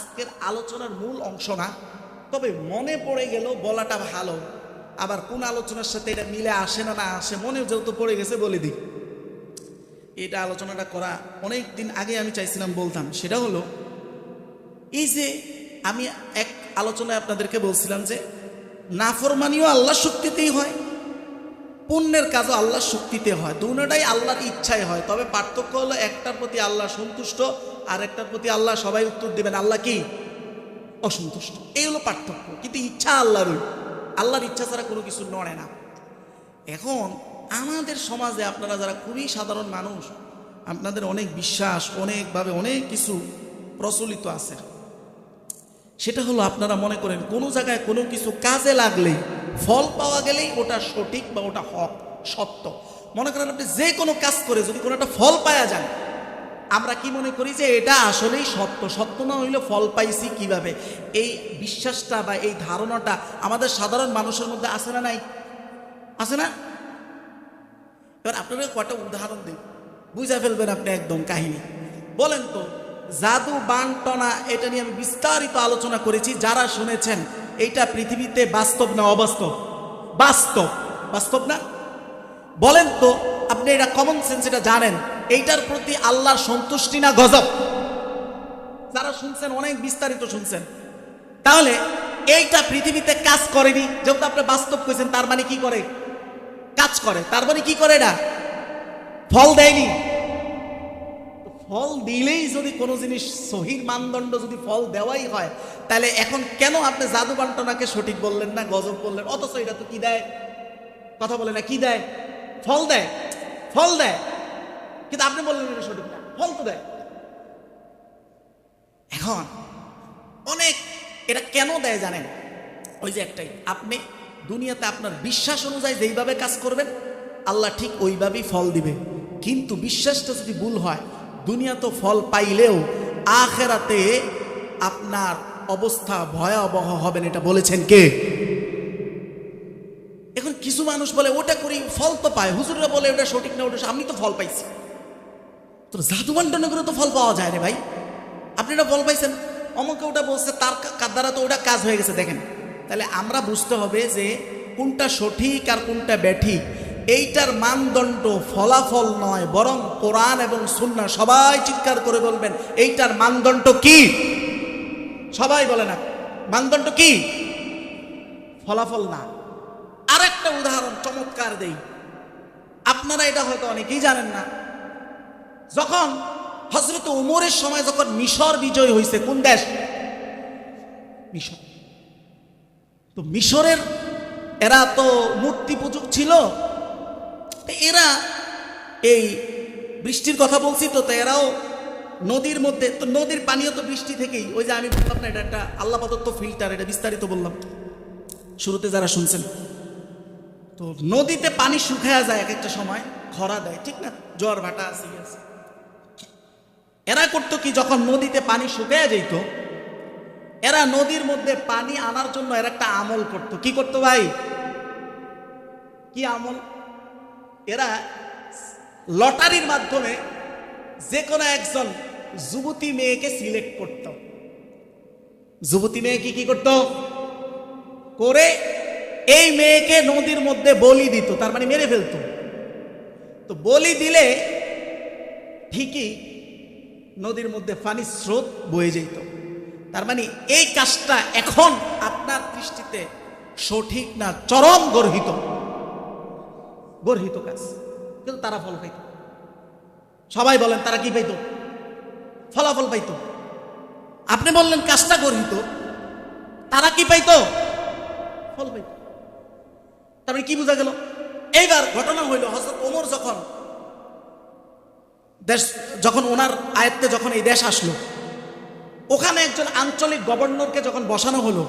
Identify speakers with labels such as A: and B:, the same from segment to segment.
A: আজকের আলোচনার মূল অংশ না, তবে মনে পড়ে গেল বলাটা ভালো। আবার কোন আলোচনার সাথে এটা মিলে আসে না না আসে মনে যেহেতু পড়ে গেছে বলে দিই। এটা আলোচনাটা করা অনেক দিন আগে আমি চাইছিলাম বলতাম, সেটা হলো, এই যে আমি এক আলোচনায় আপনাদেরকে বলছিলাম যে, নাফরমানিও আল্লাহ শক্তিতেই হয়, পুণ্যের কাজও আল্লাহর শক্তিতে হয় দুটাই আল্লাহর ইচ্ছায় হয়, তবে পার্থক্য হলো একটার প্রতি আল্লাহ সন্তুষ্ট আর একটার প্রতি আল্লাহ সবাই উত্তর দেবেন, আল্লাহ কি? অসন্তুষ্ট। এই হলো পার্থক্য। কিন্তু ইচ্ছা আল্লাহরই আল্লাহর ইচ্ছা ছাড়া কোনো কিছু নড়ে না। এখন আমাদের সমাজে আপনারা যারা খুবই সাধারণ মানুষ, আপনাদের অনেক বিশ্বাস, অনেকভাবে অনেক কিছু প্রচলিত আছে। সেটা হলো আপনারা মনে করেন, কোনো জায়গায় কোনো কিছু কাজে লাগলেই, ফল পাওয়া গেলেই ওটা সঠিক বা ওটা হক, সত্য। মনে করেন আপনি যে কোনো কাজ করে যদি কোনো একটা ফল পাওয়া যায় আমরা কি মনে করি যে এটা আসলেই সত্য? সত্য না হইলে ফল পাইছি কীভাবে? এই বিশ্বাসটা বা এই ধারণাটা আমাদের সাধারণ মানুষের মধ্যে আছে না নাই? আছে না? এবার আপনাদের কটা উদাহরণ দিই। বুঝা ফেলবেন আপনি একদম কাহিনী। বলেন তো, জাদু বানটনা এটা নিয়ে আমি বিস্তারিত আলোচনা করেছি, যারা শুনেছেন, এইটা পৃথিবীতে বাস্তব না অবাস্তব? বাস্তব। বাস্তব না? বলেন তো আপনি এটা কমন সেন্স এটা জানেন। এইটার প্রতি আল্লাহর সন্তুষ্টি না গজব? যারা শুনছেন, অনেক বিস্তারিত শুনছেন। তাহলে এইটা পৃথিবীতে কাজ করেনি, যেহেতু আপনি বাস্তব করেছেন তার মানে কি করে? কাজ করে। তার মানে কি করে এটা? ফল দেয়নি। ফল দিলেই যদি কোনো জিনিস সহির মানদণ্ড যদি ফল দেওয়াই হয়, তাহলে এখন কেন আপনি জাদু বান্টনাকে সঠিক বললেন না, গজব বললেন? অথচ এটা তো কি দেয়? কথা বলে না, কি দেয়? ফল দেয়। ফল দেয়। কিন্তু আপনি বললেন এটা সঠিক না। ফল তো দেয়। এখন অনেক এটা কেন দেয় জানেন? ওই যে একটাই, আপনি দুনিয়াতে আপনার বিশ্বাস অনুযায়ী যেইভাবে কাজ করবেন, আল্লাহ ঠিক ওইভাবেই ফল দিবে। কিন্তু বিশ্বাসটা যদি ভুল হয় দুনিয়া তো ফল পাইলেও আখেরাতে আপনার অবস্থা ভয়াবহ হবেন, এটা বলেছেন কে? মানুষ বলে, ওটা করি, ফল তো পায়। হুজুররা বলে, ওটা সঠিক না, ওটা আমি তো ফল পাইছি। তো জাদু বান্টনে করে তো ফল পাওয়া যায় রে ভাই। আপনি এটা ফল পাইছেন? অমুকে ওটা বলছে, তার দ্বারা তো ওটা কাজ হয়ে গেছে, দেখেন। তাহলে আমরা বুঝতে হবে যে কোনটা সঠিক আর কোনটা ব্যাঠিক এইটার মানদণ্ড ফলাফল নয়, বরং কোরআন এবং সুন্না সবাই চিৎকার করে বলবেন, এইটার মানদণ্ড কি? সবাই বলে না, মানদণ্ড কি? ফলাফল না। আরেকটা উদাহরণ চমৎকার দেই। আপনারা এটা হয়তো অনেকেই জানেন না। যখন হজরত উমরের সময় যখন মিশর বিজয় হয়েছে কোন দেশ? মিশর। তো মিশরের এরা তো মূর্তি পূজক ছিল। এরা এই বৃষ্টির কথা বলছি তো তো এরাও নদীর মধ্যে, তো নদীর পানীয় তো বৃষ্টি থেকেই। ওই যে আমি বললাম না, এটা একটা আল্লাহ প্রদত্ত ফিল্টার এটা বিস্তারিত বললাম। শুরুতে যারা শুনছেন তো নদীতে পানি শুকায়া যায় এক একটা সময়, খরা দেয়, ঠিক না? জ্বর ভাটা আছে এরা করতো কি, যখন নদীতে পানি শুকায়া যেত এরা নদীর মধ্যে পানি আনার জন্য এরা একটা আমল করত। কি করতো ভাই? কি আমল? এরা লটারির মাধ্যমে যে কোনো একজন যুবতী মেয়েকে সিলেক্ট করত। যুবতী মেয়ে কি কি করত? করে এই মেয়েকে নদীর মধ্যে বলি দিত, তার মানে মেরে ফেলতো। তো বলি দিলে ঠিকই নদীর মধ্যে পানি স্রোত বয়ে যেত। তার মানে এই কাজটা এখন আপনার দৃষ্টিতে সঠিক না চরম গর্হিত? গর্হিত কাজ। কিন্তু তারা ফল পাইত সবাই বলেন, তারা কি পাইত ফলাফল পাইত। আপনি বললেন কাজটা গর্হিত, তারা কি পাইত? ফল পাইত। তারপরে কি বোঝা গেল? এইবার ঘটনা হইল হজরত ওমর যখন দেশ, যখন ওনার আয়ত্তে যখন এই দেশ আসলো, ওখানে একজন আঞ্চলিক গভর্নরকে যখন বসানো হলো,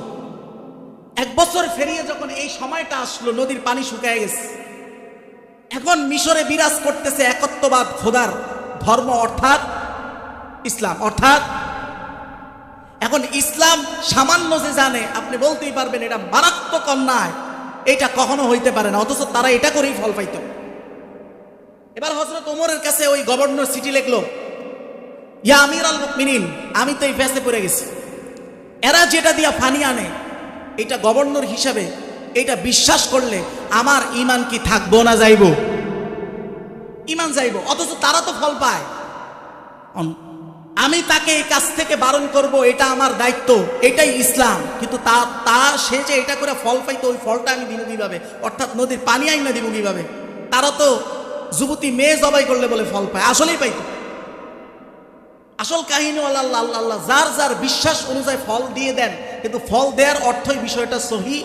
A: এক বছর ফেরিয়ে যখন এই সময়টা আসলো, নদীর পানি শুকিয়ে গেছে। এখন মিশরে বিরাজ করতেছে একত্ববাদ খোদার ধর্ম অর্থাৎ ইসলাম, অর্থাৎ এখন ইসলাম সামান্য যে জানে, আপনি বলতেই পারবেন এটা মারাত্মক অন্যায়। এটা কখনো হইতে পারে না, অথচ তারা এটা করেই ফল পাইত। এবার হজরত ওমরের কাছে ওই গভর্নর সিটি লিখলো, ইয়া আমির আল মুকমিনিন আমি তো এই ফেসে পড়ে গেছি। এরা যেটা দিয়া ফানি আনে, এটা গভর্নর হিসাবে, এটা বিশ্বাস করলে আমার ইমান কি থাকব না যাইব? ইমান যাইব, অথচ তারা তো ফল পায়। আমি তাকে এই কাজ থেকে বারণ করব, এটা আমার দায়িত্ব, এটাই ইসলাম। কিন্তু তা তা, সে যে এটা করে ফল পাইতো, ওই ফলটা আমি দিব কীভাবে? অর্থাৎ নদীর পানি আইন দিব কীভাবে? তারা তো যুবতী মেয়ে জবাই করলে বলে ফল পায়, আসলেই পাইতো। আসল কাহিনী আল্লাহ আল্লাহ আল্লাহ যার যার বিশ্বাস অনুযায়ী ফল দিয়ে দেন, কিন্তু ফল দেওয়ার অর্থই বিষয়টা সহি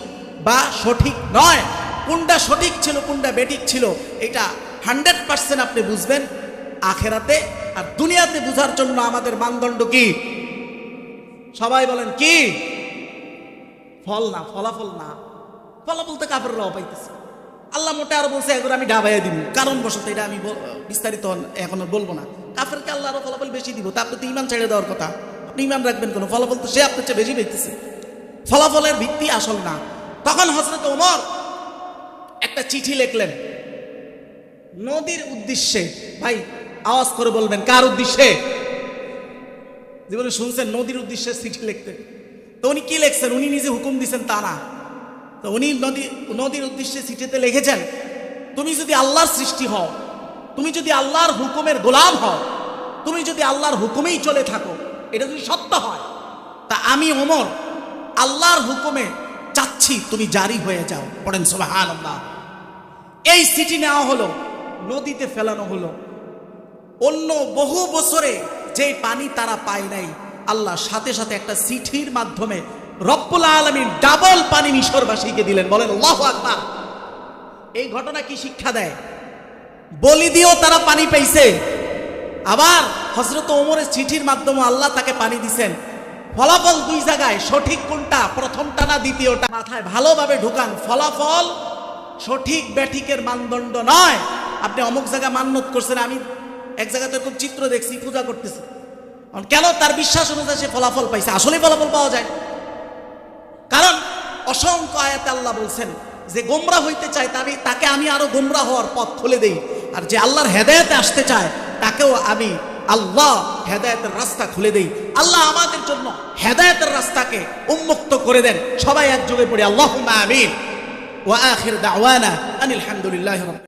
A: বা সঠিক নয়। কোনটা সঠিক ছিল, কোনটা বেঠিক ছিল, এটা হান্ড্রেড পার্সেন্ট আপনি বুঝবেন। আখেরাতে আর দুনিয়াতে বুঝার জন্য আমাদের মানদণ্ড কি? সবাই বলেন, কি? ফল না, ফলাফল না। ফলাফল তো কাপড়রাও পাইতেছে। আল্লাহ মোটে আরও বলছে একবার আমি ডাবাইয়া দিব কারণ বশত এটা আমি বিস্তারিত এখন বলব না। কাফেরকে আল্লাহ আরও ফলাফল বেশি দিব। তা আপনি তো ইমান ছেড়ে দেওয়ার কথা। আপনি ইমান রাখবেন কোনো? ফলাফল তো সে আপনার চেয়ে বেশি পেতেছে ফলাফলের ভিত্তি আসল না। তখন হজরত ওমর একটা চিঠি লিখলেন। নদীর উদ্দেশ্যে, ভাই আওয়াজ করে বলবেন, কার উদ্দেশ্যে? জীবনে শুনছেন, নদীর উদ্দেশ্যে চিঠি লিখতে। তো উনি কি লিখছেন? উনি নিজে হুকুম দিছেন তা না। তো উনি নদী, নদীর উদ্দেশ্যে চিঠিতে লিখেছেন, তুমি যদি আল্লাহর সৃষ্টি হও, তুমি যদি আল্লাহর হুকুমের গোলাম হও, তুমি যদি আল্লাহর হুকুমেই চলে থাকো, এটা যদি সত্য হয়, তা আমি, ওমর, আল্লাহর হুকুমে চাচ্ছি তুমি জারি হয়ে যাও। পড়েন সোবাহান আল্লাহ এই চিঠি নেওয়া হলো, নদীতে ফেলানো হলো। অন্য বহু বছরে যে পানি তারা পায় নাই, আল্লাহ সাথে সাথে একটা চিঠির মাধ্যমে রব্বুল আলমিন ডাবল পানি মিশরবাসীকে দিলেন। বলেন, আল্লাহু আকবার। এই ঘটনা কি শিক্ষা দেয়? বলি দিয়েও তারা পানি পাইছে। আবার হজরত ওমরের চিঠির মাধ্যমে আল্লাহ তাকে পানি দিছেন। ফলাফল দুই জায়গায়, সঠিক কোনটা, প্রথমটা না দ্বিতীয়টা, মাথায় ভালোভাবে ঢুকান, ফলাফল সঠিক ব্যাঠিকের মানদণ্ড নয়। আপনি অমুক জায়গায় মান্যত করছেন, আমি এক জায়গাতে এরকম চিত্র দেখছি, পূজা করতেছি। কেন তার বিশ্বাস অনুযায়ী সে ফলাফল পাইছে? আসলেই ফলাফল পাওয়া যায় কারণ অসংখ্য আয়াতে আল্লাহ বলছেন, যে গোমরা হইতে চায় তাকে তাকে আমি আরও গোমরা হওয়ার পথ খুলে দেই। আর যে আল্লাহর হেদায়েতে আসতে চায়, তাকেও আমি আল্লাহ হেদায়েতের রাস্তা খুলে দেই। আল্লাহ আমাদের জন্য হেদায়েতের রাস্তাকে উন্মুক্ত করে দেন। সবাই একযোগে পড়ি আল্লাহ আমিন। ওয়া আখির দাওয়ানা আনিল হামদুলিল্লাহ